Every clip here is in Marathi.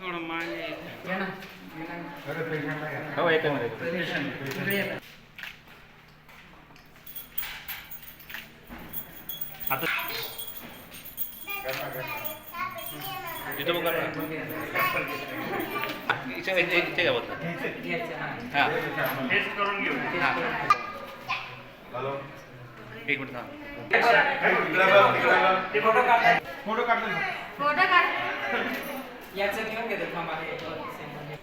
थोडं मागे. हो. आता इथं बघा. इथे हा. टेस्ट करून घेऊ. हां. एक मिनिट थांब. फोटो काढतो फोटो काढ. याचं घेऊन घेतो थांबा हे दोन सेकंद.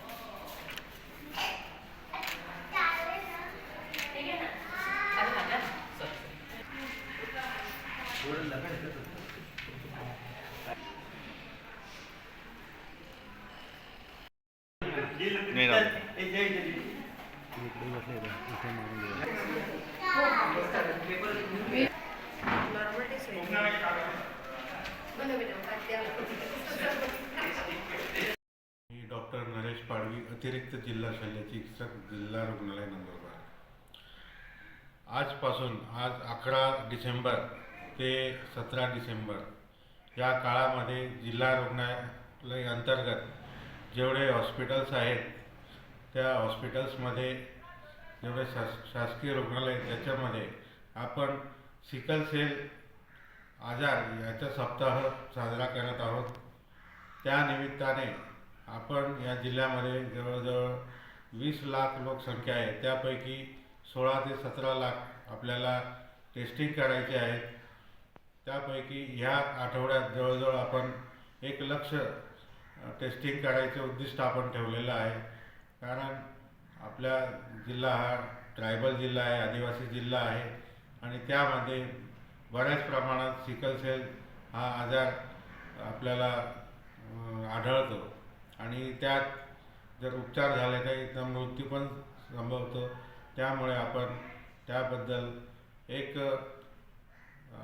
अतिरिक्त जिल्हा शल्य चिकित्सक जिल्हा रुग्णालय नंदुरबार आजपासून आज अकरा डिसेंबर ते सतरा डिसेंबर या काळामध्ये जिल्हा रुग्णालय अंतर्गत जेवढे हॉस्पिटल्स आहेत त्या हॉस्पिटल्समध्ये जेवढे शास शासकीय रुग्णालय त्याच्यामध्ये आपण सिकल सेल आजार याचा सप्ताह साजरा करत आहोत. त्या निमित्ताने आपण या जिल्ह्यामध्ये जवळजवळ वीस लाख लोकसंख्या आहे. त्यापैकी सोळा ते सतरा लाख आपल्याला टेस्टिंग करायचे आहेत. त्यापैकी ह्या आठवड्यात जवळजवळ आपण एक लक्ष टेस्टिंग करायचं उद्दिष्ट आपण ठेवलेलं आहे. कारण आपल्या जिल्हा हा ट्रायबल जिल्हा आहे आदिवासी जिल्हा आहे आणि त्यामध्ये बऱ्याच प्रमाणात सिकल सेल हा आजार आपल्याला आढळतो. आणि त्यात जर उपचार झाले तर तर मृत्यू पण संभवतो. त्यामुळे आपण त्याबद्दल एक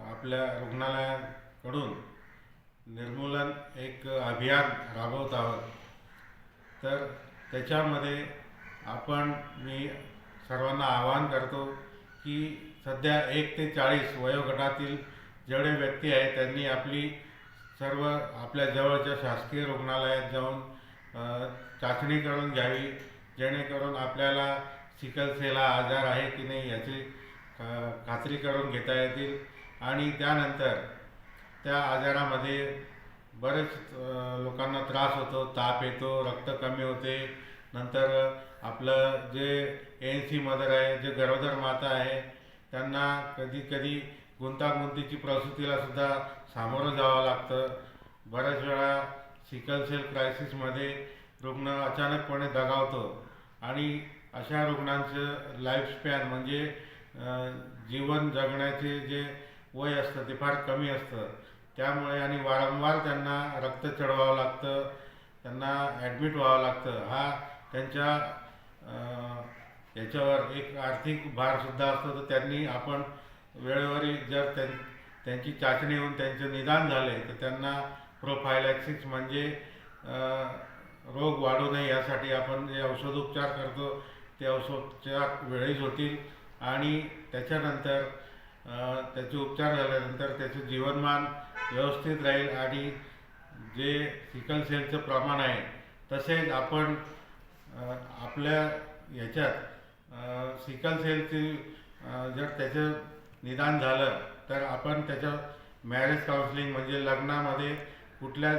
आपल्या रुग्णालयाकडून निर्मूलन एक अभियान राबवत आहोत. तर त्याच्यामध्ये आपण मी सर्वांना आवाहन करतो की सध्या एक ते चाळीस वयोगटातील जेवढे व्यक्ती आहेत त्यांनी आपली सर्व आपल्या जवळच्या शासकीय रुग्णालयात जाऊन चाचणी करून घ्यावी जेणेकरून आपल्याला सिकल सेल हा आजार आहे की नाही याची खात्री करून घेता येतील. आणि त्यानंतर त्या आजारामध्ये बरेच लोकांना त्रास होतो ताप येतो रक्त कमी होते. नंतर आपलं जे एन सी मदर आहे जे गरोदर माता आहे त्यांना कधी कधी गुंतागुंतीची प्रसूतीला सुद्धा सामोरं जावं लागतं. बऱ्याच वेळा सिकल सेल क्रायसिसमध्ये रुग्ण अचानकपणे दगावतो. आणि अशा रुग्णांचं लाईफस्पॅन म्हणजे जीवन जगण्याचे जे वय असतं ते फार कमी असतं. त्यामुळे आणि वारंवार त्यांना रक्त चढवावं लागतं त्यांना ॲडमिट व्हावं लागतं. हा त्यांच्या याच्यावर एक आर्थिक भारसुद्धा असतो. तर त्यांनी आपण वेळेवर जर त्यां त्यांची चाचणी होऊन त्यांचं निदान झाले तर त्यांना प्रोफायलॅक्सिस म्हणजे रोग वाढू नये यासाठी आपण जे औषधोपचार करतो ते औषधोपचार वेळेस होतील आणि त्याच्यानंतर त्याचे उपचार झाल्यानंतर त्याचे जीवनमान व्यवस्थित राहील आणि जे सिकल सेलचं प्रमाण आहे तसेच आपण आपल्या ह्याच्यात सिकल सेलची जर त्याचं निदान झालं तर आपण त्याचं मॅरेज काउन्सिलिंग म्हणजे लग्नामध्ये कुठल्या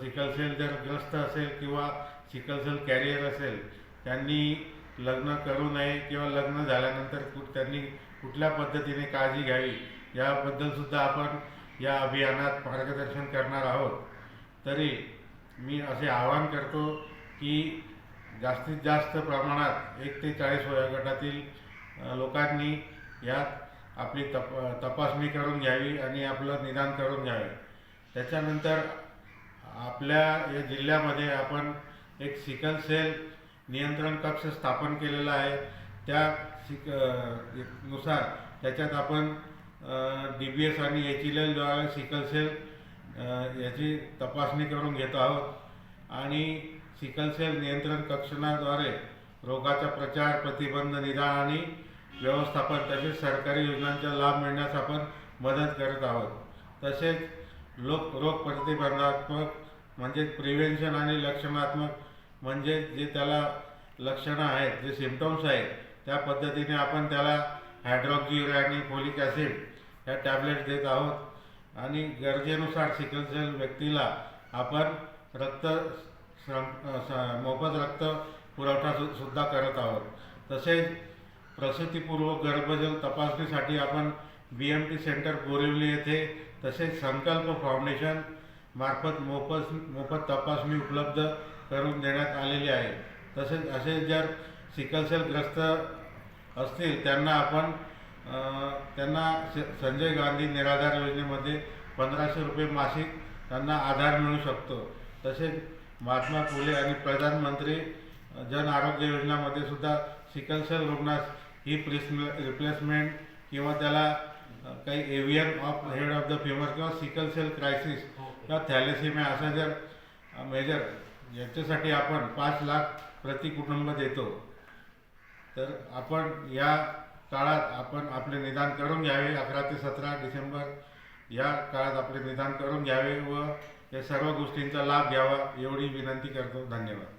सिकलसेल जर ग्रस्त असेल किंवा सिकलसेल कॅरियर असेल त्यांनी लग्न करू नये किंवा लग्न झाल्यानंतर कुठ त्यांनी कुठल्या पद्धतीने काळजी घ्यावी याबद्दलसुद्धा आपण या अभियानात मार्गदर्शन करणार आहोत. तरी मी असे आवाहन करतो की जास्तीत जास्त प्रमाणात एक ते चाळीस वयोगटातील लोकांनी यात आपली तप तपासणी करून घ्यावी आणि आपलं निदान करून घ्यावे. त्याच्यानंतर आपल्या या जिल्ह्यामध्ये आपण एक सिकल सेल नियंत्रण कक्ष स्थापन केलेला आहे. त्या सिकनुसार त्याच्यात आपण डी बी एस आणि एच एल एलद्वारे सिकल सेल याची तपासणी करून घेत आहोत. आणि सिकल सेल नियंत्रण कक्षाद्वारे रोगाचा प्रचार प्रतिबंध निदान आणि व्यवस्थापन तसेच सरकारी योजनांचा लाभ मिळण्यास आपण मदत करत आहोत. तसेच लोक रोग प्रतिबंधात्मक म्हणजे प्रिव्हेन्शन आणि लक्षणात्मक म्हणजे जे त्याला लक्षणं आहेत जे सिम्पटम्स आहेत त्या पद्धतीने आपण त्याला हायड्रॉक्झी आणि फोलिक ॲसिड ह्या टॅबलेट देत आहोत. आणि गरजेनुसार सिकलसेल व्यक्तीला आपण रक्त स- मोफत रक्त पुरवठा सु सुद्धा करत आहोत. तसेच प्रसूतीपूर्वक गर्भजल तपासणीसाठी आपण B M T centre Borivali येथे तसेच संकल्प फाउंडेशन मार्फत मोफत मोफत तपासणी उपलब्ध करून देण्यात आलेली आहे. तसेच असे जर सिकलसेलग्रस्त ग्रस्त असतील त्यांना आपण त्यांना स- संजय गांधी निराधार योजनेमध्ये पंधराशे रुपये मासिक त्यांना आधार मिळू शकतो. तसेच महात्मा फुले आणि प्रधानमंत्री जन आरोग्य योजनामध्ये सुद्धा सिकलसेल रुग्णास ही प्रिस रिप्लेसमेंट किंवा त्याला काही AVN of head of the femur किंवा सिकल सेल क्रायसिस किंवा थॅलेसिमिया असा जर मेजर याच्यासाठी आपण पाच लाख प्रति कुटुंब देतो. तर आपण या काळात आपण आपले निदान करून घ्यावे अकरा ते सतरा डिसेंबर या काळात आपले निदान करून घ्यावे व या सर्व गोष्टींचा लाभ घ्यावा एवढी विनंती करतो. धन्यवाद.